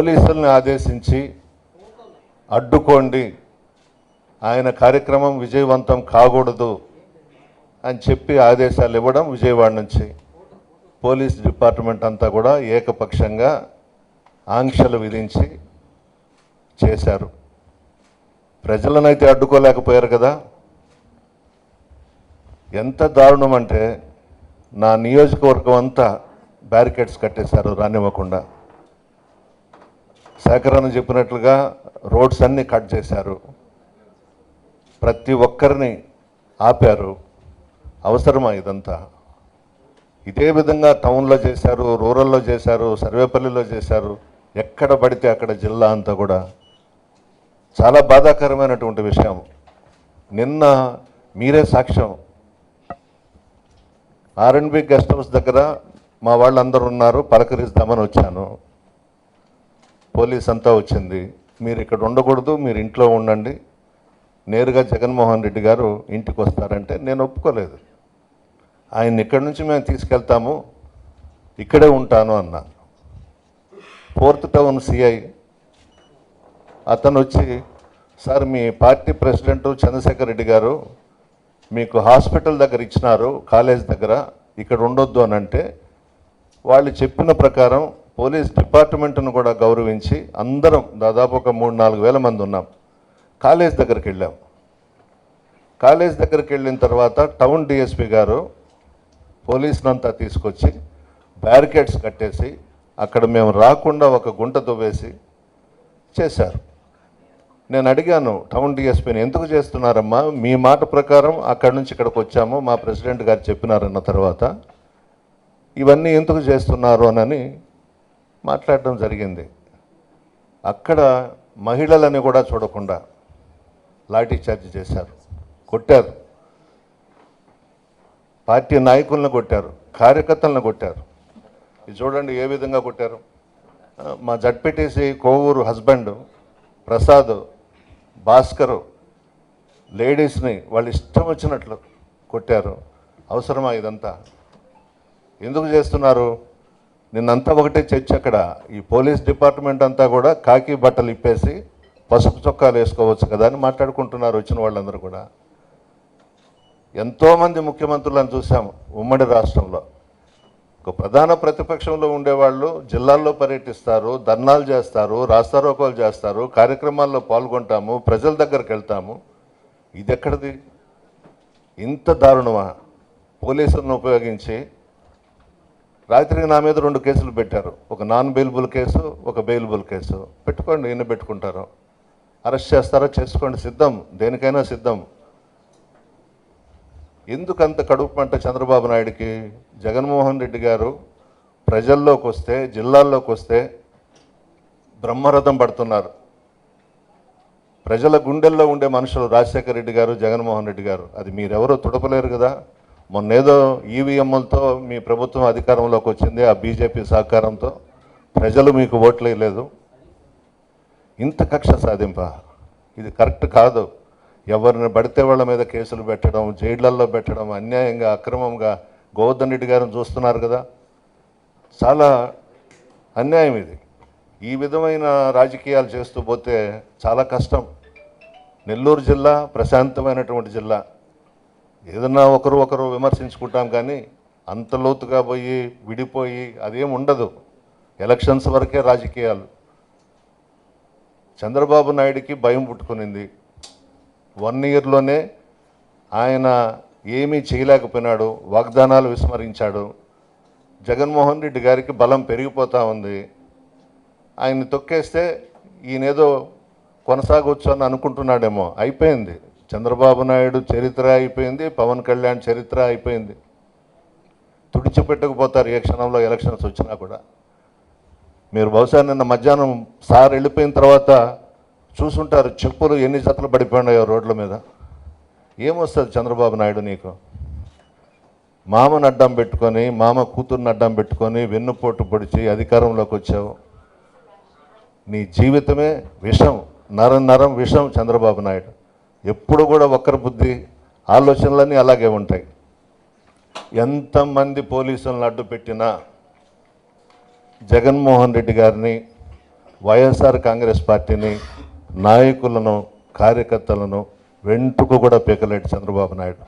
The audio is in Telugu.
పోలీసుల్ని ఆదేశించి అడ్డుకోండి. ఆయన కార్యక్రమం విజయవంతం కాకూడదు అని చెప్పి ఆదేశాలు ఇవ్వడం విజయవాడ నుంచి. పోలీస్ డిపార్ట్మెంట్ అంతా కూడా ఏకపక్షంగా ఆంక్షలు విధించి చేశారు. ప్రజలనైతే అడ్డుకోలేకపోయారు కదా. ఎంత దారుణం అంటే నా నియోజకవర్గం అంతా బ్యారికేడ్స్ కట్టేశారు రానివ్వకుండా. సేకరణ చెప్పినట్లుగా రోడ్స్ అన్నీ కట్ చేశారు. ప్రతి ఒక్కరిని ఆపారు. అవసరమా ఇదంతా? ఇదే విధంగా టౌన్లో చేశారు రూరల్లో చేశారు సర్వేపల్లిలో చేశారు. ఎక్కడ పడితే అక్కడ జిల్లా అంతా కూడా. చాలా బాధాకరమైనటువంటి విషయం. నిన్న మీరే సాక్ష్యం. ఆర్ఎన్బి గెస్ట్ హౌస్ దగ్గర మా వాళ్ళందరూ ఉన్నారు పలకరిస్తామని వచ్చాను. పోలీస్ అంతా వచ్చింది. మీరు ఇక్కడ ఉండకూడదు మీరు ఇంట్లో ఉండండి. నేరుగా జగన్మోహన్ రెడ్డి గారు ఇంటికి వస్తారంటే నేను ఒప్పుకోలేదు. ఆయన ఇక్కడి నుంచి మేము తీసుకెళ్తాము ఇక్కడే ఉంటాను అన్నాను ఫోర్త్ టౌన్ సిఐ. అతను వచ్చి సార్ మీ పార్టీ ప్రెసిడెంట్ చంద్రశేఖర్ రెడ్డి గారు మీకు హాస్పిటల్ దగ్గర ఇచ్చినారు కాలేజ్ దగ్గర ఇక్కడ ఉండొద్దు అని అంటే వాళ్ళు చెప్పిన ప్రకారం పోలీస్ డిపార్ట్మెంట్ను కూడా గౌరవించి అందరం దాదాపు ఒక మూడు నాలుగు వేల మంది ఉన్నాం. కాలేజ్ దగ్గరికి వెళ్ళాం. కాలేజ్ దగ్గరికి వెళ్ళిన తర్వాత టౌన్ డిఎస్పి గారు పోలీసునంతా తీసుకొచ్చి బ్యారికేడ్స్ కట్టేసి అక్కడ మేము రాకుండా ఒక గుంట దువ్వేసి చేశారు. నేను అడిగాను టౌన్ డిఎస్పీని ఎందుకు చేస్తున్నారమ్మా? మీ మాట ప్రకారం అక్కడి నుంచి ఇక్కడికి వచ్చాము మా ప్రెసిడెంట్ గారు చెప్పినారన్న తర్వాత ఇవన్నీ ఎందుకు చేస్తున్నారు? అని మాట్లాడడం జరిగింది. అక్కడ మహిళలని కూడా చూడకుండా లాఠీ చార్జ్ చేశారు. కొట్టారు. పార్టీ నాయకులను కొట్టారు. కార్యకర్తలను కొట్టారు. ఇది చూడండి ఏ విధంగా కొట్టారు. మా జడ్పీటీసీ కోవూరు హస్బెండ్ ప్రసాద్ భాస్కరు లేడీస్ని వాళ్ళు ఇష్టం వచ్చినట్లు కొట్టారు. అవసరమా ఇదంతా? ఎందుకు చేస్తున్నారు? నిన్నంతా ఒకటే చర్చ అక్కడ. ఈ పోలీస్ డిపార్ట్మెంట్ అంతా కూడా కాకి బట్టలు ఇప్పేసి పసుపు చొక్కాలు వేసుకోవచ్చు కదా అని మాట్లాడుకుంటున్నారు వచ్చిన వాళ్ళందరూ కూడా. ఎంతోమంది ముఖ్యమంత్రులను చూసాము ఉమ్మడి రాష్ట్రంలో. ఒక ప్రధాన ప్రతిపక్షంలో ఉండేవాళ్ళు జిల్లాల్లో పర్యటిస్తారు ధర్నాలు చేస్తారు రాస్తారోకోలు చేస్తారు కార్యక్రమాల్లో పాల్గొంటాము ప్రజల దగ్గరికి వెళ్తాము. ఇది ఎక్కడిది ఇంత దారుణమా? పోలీసులను ఉపయోగించి రాత్రికి నా మీద రెండు కేసులు పెట్టారు. ఒక నాన్ బెయిలబుల్ కేసు ఒక బెయిలబుల్ కేసు. పెట్టుకోండి ఈయన పెట్టుకుంటారో. అరెస్ట్ చేస్తారో? చేసుకోండి. సిద్ధం. దేనికైనా సిద్ధం. ఎందుకు అంత కడుపు పంట చంద్రబాబు నాయుడికి? జగన్మోహన్ రెడ్డి గారు ప్రజల్లోకి వస్తే జిల్లాల్లోకి వస్తే బ్రహ్మరథం పడుతున్నారు. ప్రజల గుండెల్లో ఉండే మనుషులు రాజశేఖర రెడ్డి గారు జగన్మోహన్ రెడ్డి గారు. అది మీరెవరో తుడపలేరు కదా. మొన్నేదో ఈవీఎంలతో మీ ప్రభుత్వం అధికారంలోకి వచ్చింది ఆ బీజేపీ సహకారంతో. ప్రజలు మీకు ఓట్లు వేయలేదు. ఇంత కక్ష సాధింప. ఇది కరెక్ట్ కాదు. ఎవరిని పడితే వాళ్ళ మీద కేసులు పెట్టడం జైళ్ళల్లో పెట్టడం అన్యాయంగా అక్రమంగా గోవర్ధన్ రెడ్డి గారిని చూస్తున్నారు కదా. చాలా అన్యాయం ఇది. ఈ విధమైన రాజకీయాలు చేస్తూ పోతే చాలా కష్టం. నెల్లూరు జిల్లా ప్రశాంతమైనటువంటి జిల్లా. ఏదన్నా ఒకరు ఒకరు విమర్శించుకుంటాం కానీ అంత లోతుగా పోయి విడిపోయి అదేం ఉండదు. ఎలక్షన్స్ వరకే రాజకీయాలు. చంద్రబాబు నాయుడికి భయం పుట్టుకునింది. వన్ ఇయర్లోనే ఆయన ఏమీ చేయలేకపోయినాడు వాగ్దానాలు విస్మరించాడు. జగన్మోహన్ రెడ్డి గారికి బలం పెరిగిపోతూ ఉంది. ఆయన్ని తొక్కేస్తే ఈయనేదో కొనసాగొచ్చు అని అనుకుంటున్నాడేమో. అయిపోయింది. చంద్రబాబు నాయుడు చరిత్ర అయిపోయింది పవన్ కళ్యాణ్ చరిత్ర అయిపోయింది. తుడిచిపెట్టకపోతారు ఏ క్షణంలో ఎలక్షన్స్ వచ్చినా కూడా. మీరు బహుశా నిన్న మధ్యాహ్నం సార్ వెళ్ళిపోయిన తర్వాత చూసుంటారు చెప్పులు ఎన్ని జతలు పడిపోయినాయో రోడ్ల మీద. ఏమొస్తుంది చంద్రబాబు నాయుడు నీకు? మామను అడ్డం పెట్టుకొని మామ కూతుర్ని అడ్డం పెట్టుకొని వెన్నుపోటు పొడిచి అధికారంలోకి వచ్చావు. నీ జీవితమే విషం నరం నరం విషం చంద్రబాబు నాయుడు. ఎప్పుడు కూడా ఒక్కరి బుద్ధి ఆలోచనలన్నీ అలాగే ఉంటాయి. ఎంతమంది పోలీసులను అడ్డు పెట్టినా జగన్మోహన్ రెడ్డి గారిని వైఎస్ఆర్ కాంగ్రెస్ పార్టీని నాయకులను కార్యకర్తలను వెంట్రుకు కూడా పీకలేడు చంద్రబాబు నాయుడు.